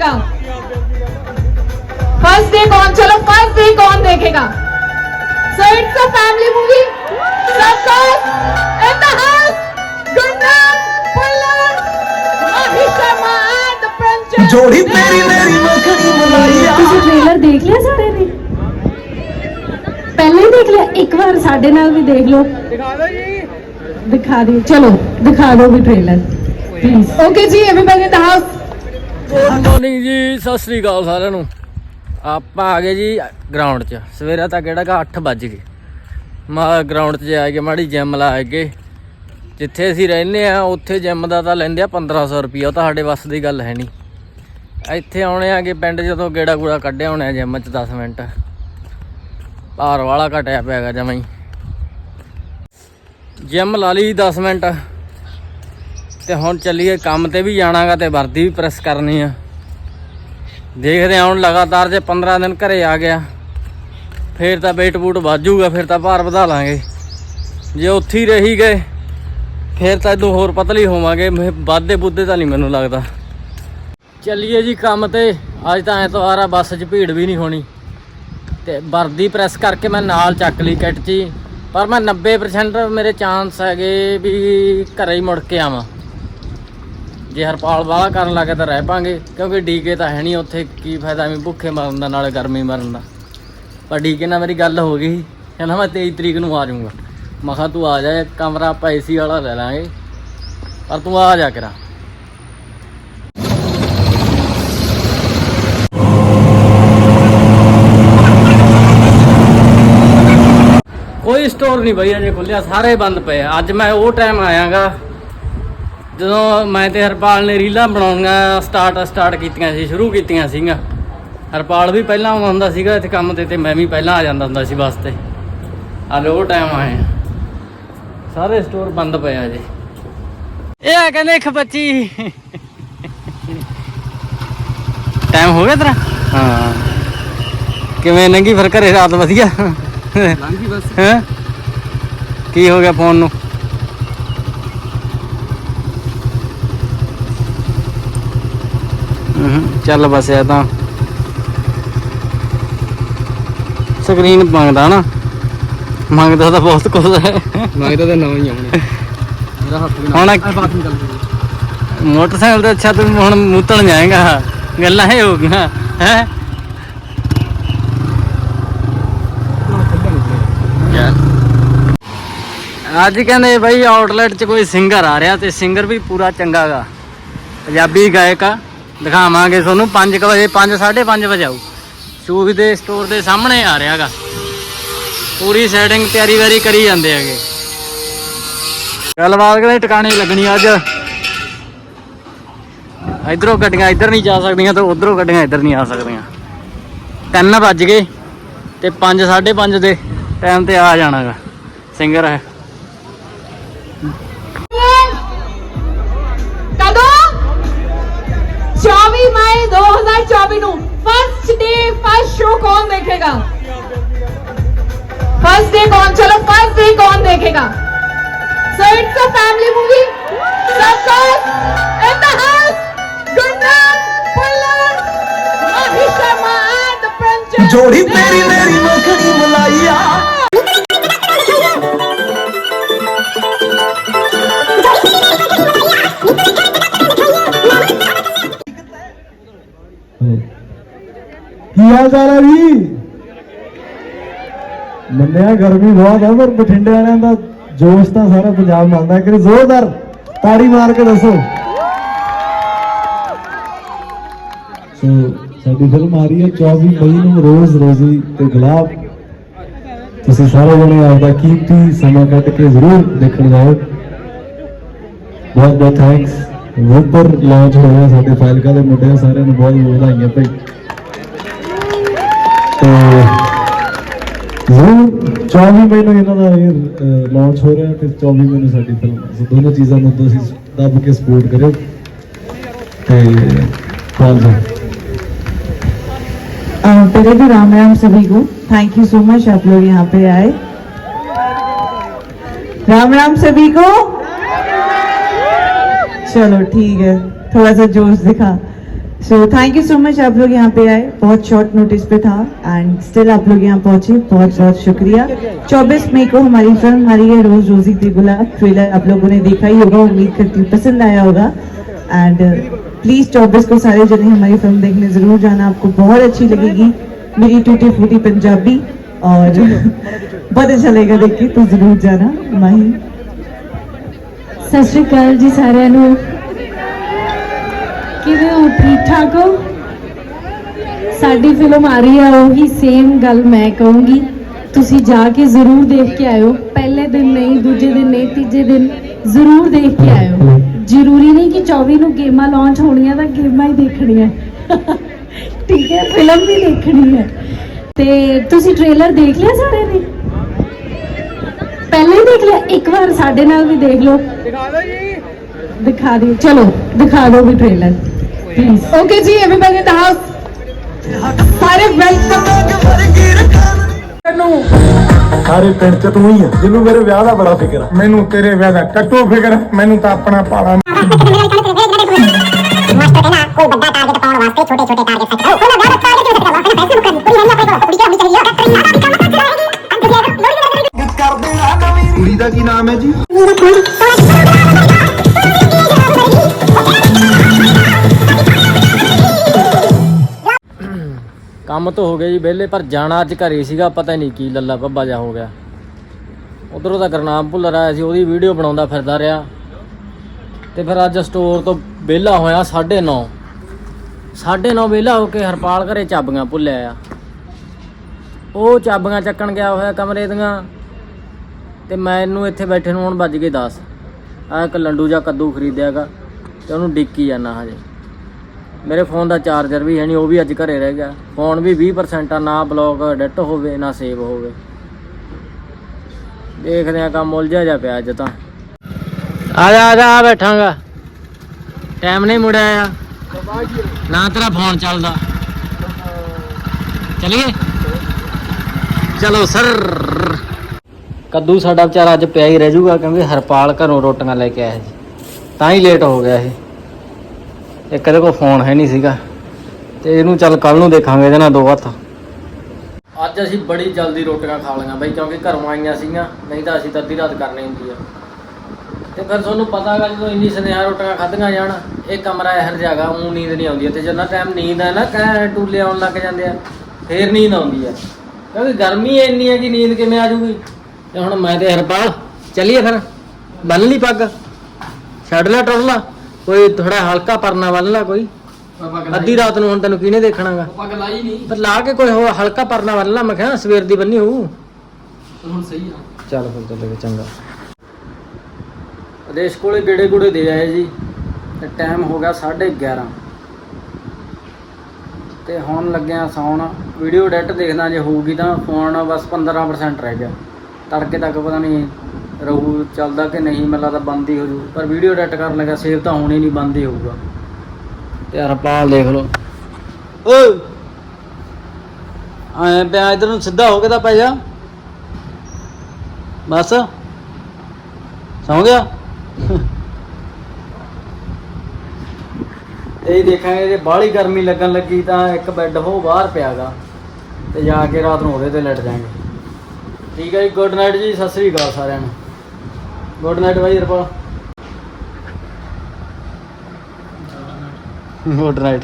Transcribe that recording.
देखेगा first day कौन चलो फर्स्ट डे कौन देखेगा so it's a family movie circus in the house गुंडन पुल्लन महिषमा and the princess ਜੋੜੀ ਤੇਰੀ ਮੇਰੀ ਮੱਖਣੀ ਮਲਾਈਆ ਤੁਸੀਂ ਟ੍ਰੇਲਰ ਦੇਖ ਲਿਆ ਸਾਰਿਆਂ ਨੇ ਪਹਿਲੇ ਹੀ ਦੇਖ ਲਿਆ ਇੱਕ ਵਾਰ ਸਾਡੇ ਨਾਲ ਵੀ ਦੇਖ ਲਓ ਦਿਖਾ ਦਿਓ ਜੀ ਦਿਖਾ ਦਿਓ ਚਲੋ ਦਿਖਾ ਦਿਓ ਵੀ trailer please okay ji everybody in the house good morning ਜੀ, ਸਤਿ ਸ੍ਰੀ ਅਕਾਲ ਸਾਰਿਆਂ ਨੂੰ। ਆਪਾਂ ਆ ਗਏ ਜੀ ਗਰਾਊਂਡ 'ਚ। ਸਵੇਰਾ ਤਾਂ ਕਿਹੜਾ ਕਾ 8 ਵੱਜ ਗਏ। ਮਾ ਗਰਾਊਂਡ 'ਚ ਜਾ ਕੇ ਮਾੜੀ ਜਿਮ ਲਾ ਕੇ ਜਿੱਥੇ ਅਸੀਂ ਰਹਿੰਦੇ ਆ, ਉੱਥੇ ਜਿਮ ਦਾ ਤਾਂ ਲੈਂਦੇ ਆ 1500 ਰੁਪਏ ਉਹ ਤਾਂ ਸਾਡੇ ਵੱਸ ਦੀ ਗੱਲ ਹੈ ਨਹੀਂ। ਇੱਥੇ ਆਉਣੇ ਆਗੇ ਪਿੰਡ ਜਦੋਂ ਗੇੜਾ ਗੂੜਾ ਕੱਢਿਆ ਹੋਣਾ ਆ ਜਿਮ 'ਚ 10 ਮਿੰਟ। ਭਾਰ ਵਾਲਾ ਘਟਿਆ ਪਿਆਗਾ ਜਮਾਂ ਹੀ। ਜਿਮ ਲਾ ਲਈ 10 ਮਿੰਟ। ਤੇ ਹੁਣ ਚੱਲੀਏ ਕੰਮ ਤੇ ਵੀ ਜਾਣਾਗਾ ਤੇ ਵਰਦੀ ਵੀ ਪ੍ਰੈਸ ਕਰਨੀ ਆ। ਦੇਖਦੇ ਹਾਂ ਹੁਣ ਲਗਾਤਾਰ ਜੇ 15 ਦਿਨ ਘਰੇ ਆ ਗਿਆ, ਫੇਰ ਤਾਂ weight ਬੂਟ ਵਾਜੂਗਾ ਫਿਰ ਤਾਂ ਭਾਰ ਵਧਾ ਲਾਂਗੇ। ਜੇ ਉੱਥੇ ਹੀ ਰਹੀ ਗਏ, ਫੇਰ ਤਾਂ ਇਦੋਂ ਹੋਰ ਪਤਲੀ ਹੋਵਾਂਗੇ, ਮੈਂ- ਵਾਧੇ ਬੁੱਧੇ ਤਾਂ ਨਹੀਂ ਮੈਨੂੰ ਲੱਗਦਾ। ਚੱਲੀਏ ਜੀ ਕੰਮ ਤੇ, ਅੱਜ ਤਾਂ ਐਤਵਾਰ ਆ, ਬੱਸ 'ਚ ਭੀੜ ਵੀ ਨਹੀਂ ਹੋਣੀ। ਤੇ ਵਰਦੀ ਪ੍ਰੈਸ ਕਰਕੇ ਮੈਂ ਨਾਲ ਚੱਕ ਲਈ ਕਿੱਟ 'ਚ ਪਰ ਮੈਂ 90% ਮੇਰੇ ਚਾਂਸ ਹੈਗੇ ਵੀ ਘਰੇ ਹੀ ਮੁੜ ਕੇ ਆਵਾਂ। ਜੇ ਹਰਪਾਲ ਵਾਲਾ ਕਰਨ ਲੱਗੇ ਤਾਂ ਰਹਿ ਪਾਂਗੇ, ਕਿਉਂਕਿ ਡੀਕੇ ਤਾਂ ਹੈ ਨਹੀਂ ਉੱਥੇ, ਕੀ ਫਾਇਦਾ ਐਵੇਂ ਭੁੱਖੇ ਮਰਨ ਦਾ, ਨਾਲੇ ਗਰਮੀ ਮਰਨ ਦਾ। ਪਰ ਡੀਕੇ ਨਾਲ ਮੇਰੀ ਗੱਲ ਹੋ ਗਈ ਕਹਿੰਦਾ ਮੈਂ 23 ਤਰੀਕ ਨੂੰ ਆ ਜਾਊਂਗਾ। ਮੈਂ ਕਿਹਾ ਤੂੰ ਆ ਜਾ ਕਮਰਾ ਆਪਾਂ ਏਸੀ ਵਾਲਾ ਲੈ ਲਾਂਗੇ। ਪਰ ਤੂੰ ਆ ਜਾ ਕਰਾ। ਕੋਈ ਸਟੋਰ ਨਹੀਂ ਬਈ, ਅਜੇ ਖੁੱਲਿਆ ਸਾਰੇ ਬੰਦ ਪਏ ਅੱਜ ਮੈਂ ਉਹ ਟਾਈਮ ਆਇਆਗਾ ਜਦੋਂ ਮੈਂ ਤੇ ਹਰਪਾਲ ਨੇ ਰੀਲਾਂ ਬਣਾਉਣੀਆਂ ਸਟਾਰਟ ਸਟਾਰਟ ਕੀਤੀਆਂ ਸੀ ਸ਼ੁਰੂ ਕੀਤੀਆਂ ਸੀਗੀਆਂ। ਹਰਪਾਲ ਵੀ ਪਹਿਲਾਂ ਆਉਂਦਾ ਹੁੰਦਾ ਸੀਗਾ ਇੱਥੇ ਕੰਮ ਤੇ ਤੇ ਮੈਂ ਵੀ ਪਹਿਲਾਂ ਆ ਜਾਂਦਾ ਹੁੰਦਾ ਸੀ ਬੱਸ ਤੇ। ਅੱਜ ਉਹ ਟਾਈਮ ਆਏ ਆ। ਸਾਰੇ ਸਟੋਰ ਬੰਦ ਪਏ ਆ ਜੀ ਇਹ ਆ ਕਹਿੰਦੇ ਇੱਕ ਬੱਚੀ ਟਾਈਮ ਹੋ ਗਿਆ ਤੇਰਾ? ਹਾਂ। ਕਿਵੇਂ ਨੰਗੀ ਫਿਰ ਘਰੇ ਰਾਤ ਵਧੀਆ? ਲੰਘੀ ਬਸ। ਹੈ? ਕੀ ਹੋ ਗਿਆ ਫੋਨ ਨੂੰ? ਚੱਲ ਬਸ ਇਹ ਤਾਂ। ਸਕਰੀਨ ਮੰਗਦਾ ਨਾ। ਮੰਗਦਾ ਤਾਂ ਬਹੁਤ ਕੁਝ ਹੈ। ਮੰਗਦਾ ਤਾਂ ਨਵਾਂ ਹੀ ਆਉਣਾ ਮੇਰਾ ਹੱਥ ਵੀ ਹੁਣ ਬਾਤ ਨਹੀਂ ਚੱਲਦੀ ਮੋਟਰਸਾਈਕਲ ਤੇ ਅੱਛਾ ਤੂੰ ਹੁਣ ਮੂਤਣ ਜਾਏਗਾ। ਗੱਲਾਂ ਇਹ ਹੋ ਗਈਆਂ ਹੈ? ਅੱਜ ਕਹਿੰਦੇ ਬਈ ਆਊਟਲੈਟ 'ਚ ਕੋਈ ਸਿੰਗਰ ਆ ਰਿਹਾ ਤੇ ਸਿੰਗਰ ਵੀ ਪੂਰਾ ਚੰਗਾ ਗਾ। ਪੰਜਾਬੀ ਗਾਇਕ ਆ। ਦਿਖਾਵਾਂਗੇ ਤੁਹਾਨੂੰ 5 ਵਜੇ 5 5:30 ਵਜੇ ਆਉ ਸ਼ੂਜ਼ ਦੇ ਸਟੋਰ ਦੇ ਸਾਹਮਣੇ ਆ ਰਿਹਾਗਾ ਪੂਰੀ ਸੈਟਿੰਗ ਤਿਆਰੀ ਵਾਰੀ ਕਰੀ ਜਾਂਦੇ ਹੈਗੇ। ਗੱਲਬਾਤ ਕਹਿੰਦੇ ਟਿਕਾਣੇ ਲੱਗਣੀ ਅੱਜ। ਇਧਰੋਂ ਗੱਡੀਆਂ ਇੱਧਰ ਨਹੀਂ ਜਾ ਸਕਦੀਆਂ ਤੇ ਉਧਰੋਂ ਗੱਡੀਆਂ ਇੱਧਰ ਨਹੀਂ ਆ ਸਕਦੀਆਂ। 3 ਵੱਜ ਗਏ ਤੇ 5 5:30 ਦੇ ਟਾਈਮ ਤੇ ਆ ਜਾਣਾਗਾ ਸਿੰਗਰ ਹੈ। फ़र्स्ट शो कौन देखेगा? फ़र्स्ट डे कौन? चलो, फ़र्स्ट डे कौन देखेगा? So it's a family movie जोड़ी मेरी मेरी मखनी मलाइया। ਹਾਲ ਚਾਲ ਹੈ ਜੀ। ਮੰਨਿਆ ਗਰਮੀ ਬਹੁਤ ਹੈ ਪਰ ਬਠਿੰਡੇ ਵਾਲਿਆਂ ਦਾ ਜੋਸ਼ ਤਾਂ ਸਾਰਾ ਪੰਜਾਬ ਮੰਨਦਾ। ਕਿ ਜ਼ੋਰਦਾਰ ਤਾੜੀ ਮਾਰ ਕੇ ਦੱਸੋ। ਸੋ, ਸਾਡੀ ਫਿਲਮ ਆ ਰਹੀ ਹੈ 24 ਮਈ ਨੂੰ ਰੋਜ਼ ਰੋਜ਼ੀ ਤੇ ਗੁਲਾਬ। ਤੁਸੀਂ ਸਾਰੇ ਜਣੇ ਆਪਦਾ ਕੀਮਤੀ ਸਮਾਂ ਕੱਢ ਕੇ ਜ਼ਰੂਰ ਦੇਖਣ ਜਾਓ। ਬਹੁਤ ਬਹੁਤ ਥੈਂਕਸ ਉੱਪਰ ਲਾਂਚ ਹੋਇਆ ਸਾਡੇ ਫਾਇਲਕਾ ਦੇ ਮੁੰਡਿਆਂ ਸਾਰਿਆਂ ਨੂੰ ਬਹੁਤ ਬਹੁਤ ਵਧਾਈਆਂ ਭਾਈ। ਜ਼ਰੂਰ 24 ਮਈ ਨੂੰ ਇਹਨਾਂ ਦਾ ਇਹ ਲਾਂਚ ਹੋ ਰਿਹਾ ਤੇ 24 ਮਈ ਨੂੰ ਸਾਡੀ ਫਿਲਮ ਸੋ ਦੋਨੋਂ ਚੀਜ਼ਾਂ ਨੂੰ ਤੁਸੀਂ ਦੱਬ ਕੇ ਸਪੋਰਟ ਕਰਿਓ ਤੇ ਕਾਲ ਜੀ अ, पहले भी राम राम सभी को थैंक यू सो मच आप लोग यहाँ पे आए राम राम सभी को चलो ठीक है थोड़ा सा जोश दिखा So thank you so much आप लोग यहाँ पे आए। बहुत शॉर्ट नोटिस पे था। एंड स्टिल आप लोग यहाँ पहुँचे। बहुत बहुत शुक्रिया। 24 मई को हमारी फ़िल्म हमारी है, रोज रोजी थी गुलाब ट्रेलर आप लोगों ने देखा ही होगा, उम्मीद करती हूँ पसंद आया होगा। एंड प्लीज़ uh, चौबीस को सारे जने हमारी फ़िल्म देखने ज़रूर जाना। आपको बहुत अच्छी लगेगी। मेरी टूटी फूटी पंजाबी। और बहुत अच्छा लगेगा देख के तो ज़रूर जाना। माही। सत श्रीकाल जी सारे ਕਿਵੇਂ ਹੋ? ਠੀਕ ਠਾਕ ਹੋ? ਸਾਡੀ ਫਿਲਮ ਆ ਰਹੀ ਹੈ ਉਹੀ ਸੇਮ ਗੱਲ ਮੈਂ ਕਹੂੰਗੀ। ਤੁਸੀਂ ਜਾ ਕੇ ਜ਼ਰੂਰ ਦੇਖ ਕੇ ਆਇਓ। ਪਹਿਲੇ ਦਿਨ ਨਹੀਂ ਦੂਜੇ ਦਿਨ ਨਹੀਂ ਤੀਜੇ ਦਿਨ ਜ਼ਰੂਰ ਦੇਖ ਕੇ ਆਇਓ। ਜ਼ਰੂਰੀ ਨਹੀਂ ਕਿ 24 ਨੂੰ ਗੇਮਾਂ ਲਾਂਚ ਹੋਣੀਆਂ ਤਾਂ ਗੇਮਾਂ ਹੀ ਦੇਖਣੀਆਂ। ਠੀਕ ਹੈ ਫਿਲਮ ਵੀ ਦੇਖਣੀ ਹੈ। ਤੇ ਤੁਸੀਂ ਟ੍ਰੇਲਰ ਦੇਖ ਲਿਆ ਸਾਰਿਆਂ ਨੇ? ਪਹਿਲਾਂ ਹੀ ਦੇਖ ਲਿਆ ਇੱਕ ਵਾਰ ਸਾਡੇ ਨਾਲ ਵੀ ਦੇਖ ਲਓ। ਦਿਖਾ ਦਿਓ ਜੀ। ਦਿਖਾ ਦਿਓ ਚਲੋ ਦਿਖਾ ਦਿਓ ਵੀ ਟ੍ਰੇਲਰ ਪਲੀਜ਼ Okay, जी, everybody in the house. ਸਾਰੇ ਵੈਲਕਮ ਸਾਰੇ ਪਿੰਡ ਚ ਤੂੰ ਹੀ ਆ ਜਿਹਨੂੰ ਮੇਰੇ ਵਿਆਹ ਦਾ ਬੜਾ ਫਿਕਰ ਆ। ਮੈਨੂੰ ਤੇਰੇ ਵਿਆਹ ਦਾ ਕੱਟੋ ਫਿਕਰ ਮੈਨੂੰ ਤਾਂ ਆਪਣਾ ਪਾਲਾ ਕੁੜੀ ਕੰਮ ਤੋਂ ਹੋ ਗਿਆ ਜੀ ਵਿਹਲੇ, ਪਰ ਜਾਣਾ ਅੱਜ ਘਰੇ ਸੀਗਾ, ਪਤਾ ਨਹੀਂ ਕੀ ਲੱਲਾ ਬੱਬਾ ਜਾ ਹੋ ਗਿਆ। ਉਧਰੋਂ ਤਾਂ ਗਰਨਾਮ ਭੁੱਲਰ ਆਇਆ ਸੀ, ਉਹਦੀ ਵੀਡੀਓ ਬਣਾਉਂਦਾ ਫਿਰਦਾ ਰਿਹਾ। ਤੇ ਫਿਰ ਅੱਜ ਸਟੋਰ ਤੋਂ ਵਿਹਲਾ ਹੋਇਆ 9:30 9:30 ਵਿਹਲਾ ਹੋ ਕੇ ਹਰਪਾਲ ਘਰੇ ਚਾਬੀਆਂ ਭੁੱਲਿਆ ਆ। ਉਹ ਚਾਬੀਆਂ ਚੱਕਣ ਗਿਆ ਹੋਇਆ ਕਮਰੇ ਦੀਆਂ। ਤੇ ਮੈਨੂੰ ਇੱਥੇ ਬੈਠੇ ਨੂੰ ਹੁਣ ਵੱਜ ਗਏ 10 ਆ ਇੱਕ ਲੰਡੂ ਜਾਂ ਕੱਦੂ ਖਰੀਦਿਆਗਾ ਤੇ ਉਹਨੂੰ ਡਿੱਕੀ ਜਾਣਾ ਹਜੇ। ਮੇਰੇ ਫੋਨ ਦਾ ਚਾਰਜਰ ਵੀ ਹੈ ਨਹੀਂ, ਉਹ ਵੀ ਅੱਜ ਘਰੇ ਰਹਿ ਗਿਆ। ਫੋਨ ਵੀ 20% ਆ, ਨਾ ਬਲੌਕ ਡੈਟ ਹੋਵੇ, ਨਾ ਸੇਵ ਹੋਵੇ। ਦੇਖਦੇ ਆ ਕੰਮ ਉਲਝਿਆ ਜਾ ਪਿਆ ਅੱਜ ਤਾਂ। ਆ ਜਾ ਆ ਜਾ, ਆ ਬੈਠਾਂਗਾ। ਟਾਈਮ ਨਹੀਂ ਮੁੜਿਆ ਆ। ਨਾ ਤੇਰਾ ਫੋਨ ਚੱਲਦਾ। ਚਲੀਏ? ਚਲੋ, ਸਰ। ਕੱਦੂ ਸਾਡਾ ਵਿਚਾਰਾ ਅੱਜ ਪਿਆ ਹੀ ਰਹਿ ਜਾਊਗਾ, ਕਿਉਂਕਿ ਹਰਪਾਲ ਘਰੋਂ ਰੋਟੀਆਂ ਲੈ ਕੇ ਆਇਆ ਸੀ। ਤਾਂ ਹੀ ਲੇਟ ਹੋ ਗਿਆ ਇਹ। ਇੱਕ ਇਹਦੇ ਕੋਲ ਫੋਨ ਹੈ ਨਹੀਂ ਸੀਗਾ। ਤੇ ਇਹਨੂੰ ਚੱਲ ਕੱਲ ਨੂੰ ਦੇਖਾਂਗੇ ਇਹਦੇ ਨਾਲ ਦੋ ਹੱਥ। ਅੱਜ ਅਸੀਂ ਬੜੀ ਜਲਦੀ ਰੋਟੀਆਂ ਖਾ ਲਈਆਂ ਬਈ, ਕਿਉਂਕਿ ਘਰੋਂ ਆਈਆਂ ਸੀਗੀਆਂ, ਨਹੀਂ ਤਾਂ ਅਸੀਂ ਤਾਂ ਅੱਧੀ ਰਾਤ ਕਰਨੀ ਹੁੰਦੀ ਆ। ਤੇ ਫਿਰ ਤੁਹਾਨੂੰ ਪਤਾ ਹੈਗਾ ਜਦੋਂ ਇੰਨੀ ਸੁਨੇਹਾ ਰੋਟੀਆਂ ਖਾਧੀਆਂ ਜਾਣ, ਇਹ ਕਮਰਾ ਇਹੋ ਜਿਹਾ ਹੈਗਾ ਉਹ ਨੀਂਦ ਨਹੀਂ ਆਉਂਦੀ। ਤੇ ਜਿੰਨਾ ਟਾਈਮ ਨੀਂਦ ਆ ਨਾ, ਕਹਿ ਟੂਲੇ ਆਉਣ ਲੱਗ ਜਾਂਦੇ ਆ, ਫੇਰ ਨੀਂਦ ਆਉਂਦੀ ਆ। ਕਿਉਂਕਿ ਗਰਮੀ ਇੰਨੀ ਹੈ ਕਿ ਨੀਂਦ ਕਿਵੇਂ ਆ ਜਾਊਗੀ? ਤੇ ਹੁਣ ਮੈਂ ਤੇ ਹਰਪਾਲ, ਚੱਲੀਏ ਫਿਰ। ਬੰਨ ਲਈ ਪੱਗ। ਛੱਡ ਲੈ ਟੁਰਲਾ ਕੋਈ ਥੋੜਾ ਹਲਕਾ ਪਰਨਾ ਬੰਨ ਲਾ ਕੋਈ। ਅੱਧੀ ਰਾਤ ਨੂੰ ਹੁਣ ਤੈਨੂੰ ਕਿਹਨੇ ਦੇਖਣਾਗਾ? ਪੱਗ ਲਾਈ ਨਹੀਂ। ਪਰ ਲਾ ਕੇ ਕੋਈ ਹੋਰ ਹਲਕਾ ਪਰਨਾ ਬੰਨ ਲਾ ਮੈਂ ਕਿਹਾ ਸਵੇਰ ਦੀ ਬੰਨੀ ਹੋਊ। ਹੁਣ ਸਹੀ ਆ। ਚੱਲ ਫਿਰ ਚੱਲੇ ਚੰਗਾ। ਆਦੇਸ਼ ਕੋਲੇ ਗੇੜੇ ਗੁੜੇ ਦੇ ਆਏ ਜੀ। ਤੇ ਟਾਈਮ ਹੋ ਗਿਆ 11:30 ਤੇ ਹੁਣ ਲੱਗਿਆ ਸੌਣ। ਵੀਡੀਓ ਐਡਿਟ ਦੇਖਦਾ ਜੇ ਹੋਊਗੀ ਤਾਂ ਫੋਨ ਬਸ 15% ਰਹਿ ਗਿਆ। ਤੜਕੇ ਤੱਕ ਪਤਾ ਨਹੀਂ ਰਹੂ ਚੱਲਦਾ ਕਿ ਨਹੀਂ ਮੈਨੂੰ ਲੱਗਦਾ ਬੰਦ ਹੀ ਹੋ ਜੂ ਪਰ ਵੀਡੀਓ ਐਡਿਟ ਕਰਨ ਲੱਗਾ ਸੇਵ ਤਾਂ ਹੋਣੀ ਨਹੀਂ ਬੰਦ ਹੀ ਹੋਊਗਾ। ਤੇ ਹਰਪਾਲ ਦੇਖ ਲਓ। ਓਏ! ਆਏ ਪਿਆ ਇਧਰ ਨੂੰ ਸਿੱਧਾ ਹੋ ਕੇ ਤਾਂ ਪੈ ਜਾ। ਬਸ। ਸੌਂ ਗਿਆ? ਇਹ ਦੇਖਾਂਗੇ ਜੇ ਬਾਹਲੀ ਗਰਮੀ ਲੱਗਣ ਲੱਗੀ ਤਾਂ ਇੱਕ ਬੈੱਡ ਹੋ ਬਾਹਰ ਪਿਆਗਾ। ਤੇ ਜਾ ਕੇ ਰਾਤ ਨੂੰ ਉਹਦੇ ਤੇ ਲੈਟ ਜਾਾਂਗੇ ਠੀਕ ਹੈ ਜੀ ਗੁੱਡ ਨਾਈਟ ਜੀ ਸਤਿ ਸ੍ਰੀ ਅਕਾਲ ਸਾਰਿਆਂ ਨੂੰ। ਗੁੱਡ ਨਾਈਟ ਬਾਈ ਰਪਾ ਗੁੱਡ ਨਾਈਟ